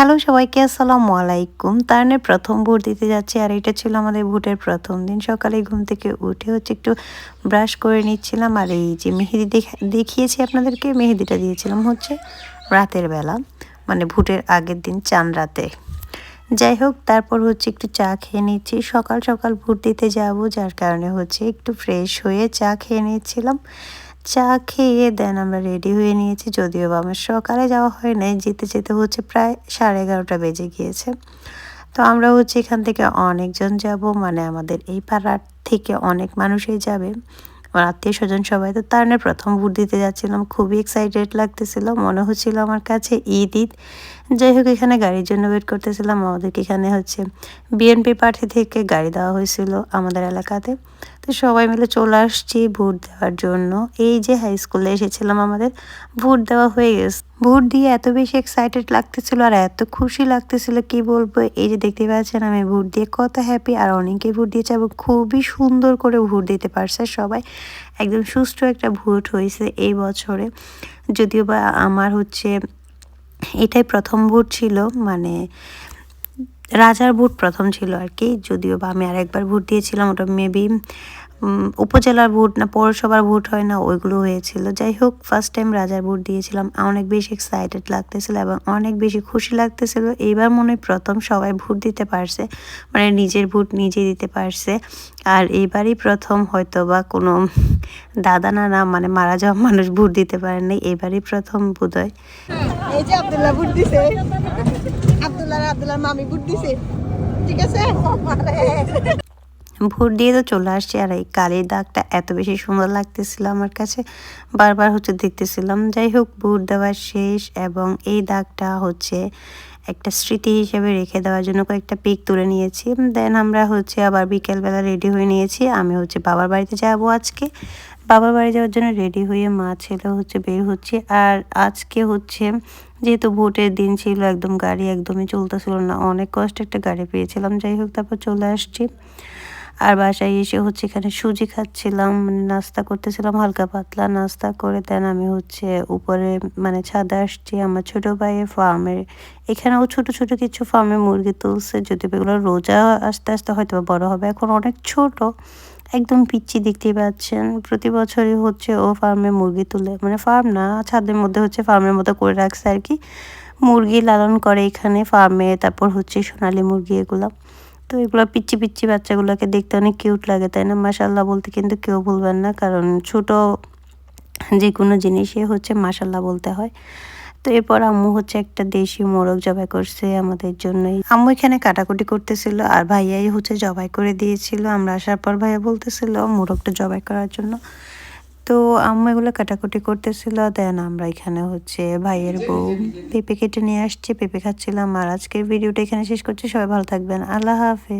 Hello সবাইকে, আসসালামু আলাইকুম। তারনে প্রথম ভোট দিতে যাচ্ছি, আর এটা ছিল আমাদের ভোটের প্রথম দিন। সকালে ঘুম থেকে উঠে হচ্ছে একটু ব্রাশ করে নিচ্ছিলাম, আর এই যে মেহেদি দেখিয়েছি আপনাদেরকে, মেহেদিটা দিয়েছিলাম হচ্ছে রাতের বেলা মানে ভোটের আগের দিন চান রাতে। যাই হোক, তারপর হচ্ছে একটু চা খেয়ে নিচ্ছি। সকাল সকাল ভোট দিতে যাব, যার কারণে হচ্ছে একটু ফ্রেশ হয়ে চা খেয়ে নিচ্ছিলাম। চা খেয়ে দেন, আমরা রেডি হয়ে নিয়েছি। যদিও বা আমার সকালে যাওয়া হয় নাই, যেতে যেতে হচ্ছে প্রায় সাড়ে এগারোটা বেজে গিয়েছে। তো আমরা হচ্ছে এখান থেকে অনেকজন যাব মানে আমাদের এই পাড়ার থেকে অনেক মানুষই যাবে। আমার আত্মীয় স্বজন সবাই, তো তার প্রথম ভোট দিতে যাচ্ছিলাম। খুবই এক্সাইটেড লাগতেছিল, মনে হচ্ছিল আমার কাছে ঈদ ঈদ। যাই হোক, এখানে গাড়ির জন্য ওয়েট করতেছিলাম। আমাদেরকে এখানে হচ্ছে বিএনপি পার্টি থেকে গাড়ি দেওয়া হয়েছিল আমাদের এলাকাতে। তো সবাই মিলে চলে আসছি ভোট দেওয়ার জন্য। এই যে হাই স্কুলে এসেছিলাম আমাদের, ভোট দেওয়া হয়ে গেছে। ভোট দিয়ে এত বেশি এক্সাইটেড লাগতেছিল আর এত খুশি লাগতেছিল, কি বলব? এই যে দেখতে পাচ্ছেন, আমি ভোট দিয়ে কত হ্যাপি আর অনেকে ভোট দিয়েছে এবং খুবই সুন্দর করে ভোট দিতে পারছে সবাই। একদম সুষ্ঠু একটা ভোট হয়েছে এই বছরে। যদিও বা আমার হচ্ছে এটাই প্রথম ভোট ছিল মানে রাজার ভোট প্রথম ছিল আর কি, যদিও বা আমি আরেকবার ভোট দিয়েছিলাম, ওটা মেবি উপজেলার ভোট না, পৌরসভার ভোট হয় না, ওইগুলো হয়েছিল। যাই হোক ফার্স্ট টাইম রাজার ভোট দিয়েছিলাম, অনেক বেশি এক্সাইটেড লাগতেছিল এবং অনেক বেশি খুশি লাগতেছিল। এইবার মনে হয় প্রথম সবাই ভোট দিতে পারছে মানে নিজের ভোট নিজে দিতে পারছে। আর এইবারই প্রথম হয়তো বা কোনো দাদা না না মানে মারা যাওয়া মানুষ ভোট দিতে পারেন এবারই প্রথম বোধ হয় আব্দুল্লাহ আব্দুল্লাহ মামি ভোট দিছে। ঠিক আছে? ভোট দিয়ে তো চলে আসছি, আর এই কালির দাগটা এত বেশি সুন্দর লাগতেছিল আমার কাছে। বারবার হচ্ছে দেখতেছিলাম, যাই হোক, ভোট দেওয়া শেষ, এবং এই দাগটা হচ্ছে একটা স্মৃতি হিসেবে রেখে দেওয়ার জন্য কয়েকটা পিক তুলে নিয়েছি। দেন আমরা হচ্ছে আবার বিকেলবেলা রেডি হয়ে নিয়েছি। আমি হচ্ছে বাবার বাড়িতে যাব আজকে। বাবার বাড়ি যাওয়ার জন্য রেডি হয়ে মা ছেলে হচ্ছে বের হচ্ছে। আর আজকে হচ্ছে যেহেতু ভোটের দিন ছিল, একদম গাড়ি একদমই চলতেছিল না। অনেক কষ্ট একটা গাড়ি পেয়েছিলাম। যাই হোক, তারপর চলে আসছি। আর বাসায় এসে হচ্ছে এখানে সুজি খাচ্ছিলাম মানে নাস্তা করতেছিলাম, হালকা পাতলা নাস্তা করে। দেন আমি হচ্ছে উপরে মানে ছাদে আসছি। আমার ছোট ভাইয়ের ফার্মের এখানেও ছোট ছোট কিছু ফার্মে মুরগি তুলছে। যদি এগুলো রোজা আস্তে আস্তে হয়তো বড় হবে। এখন অনেক ছোট। একদম পিচ্ছি দেখতেই পাচ্ছেন। প্রতি বছরই হচ্ছে ও ফার্মে মুরগি তুলে। মানে ফার্ম না, ছাদের মধ্যে হচ্ছে ফার্মের মতো করে রাখছে আর কি। মুরগি লালন করে এখানে ফার্মে তারপর হচ্ছে সোনালি মুরগি এগুলো। তো এগুলো পিচ্ছি পিচ্ছি বাচ্চাগুলোকে দেখতে অনেক কিউট লাগে, তাই না? মাসাল্লাহ বলতে কিন্তু কেউ বলবেন না, কারণ ছোট যে কোনো জিনিসই হচ্ছে মাসাল্লাহ বলতে হয়। তো এরপর আম্মু হচ্ছে একটা দেশি মোরগ জবাই করছে আমাদের জন্যই। আম্মু এখানে কাটাকুটি করতেছিল আর ভাইয়াই হচ্ছে জবাই করে দিয়েছিল। আমরা আসার পর ভাইয়া বলতেছিল মোরগটা জবাই করার জন্য। তো আম্মু এগুলো কাটাকুটি করতেছিল। দেন আমরা এখানে হচ্ছে ভাইয়ের বউ পেঁপে কেটে নিয়ে আসছি, পেঁপে খাচ্ছিলাম। আর আজকের ভিডিওটা এখানে শেষ করছি। সবাই ভালো থাকবেন। আল্লাহ হাফেজ।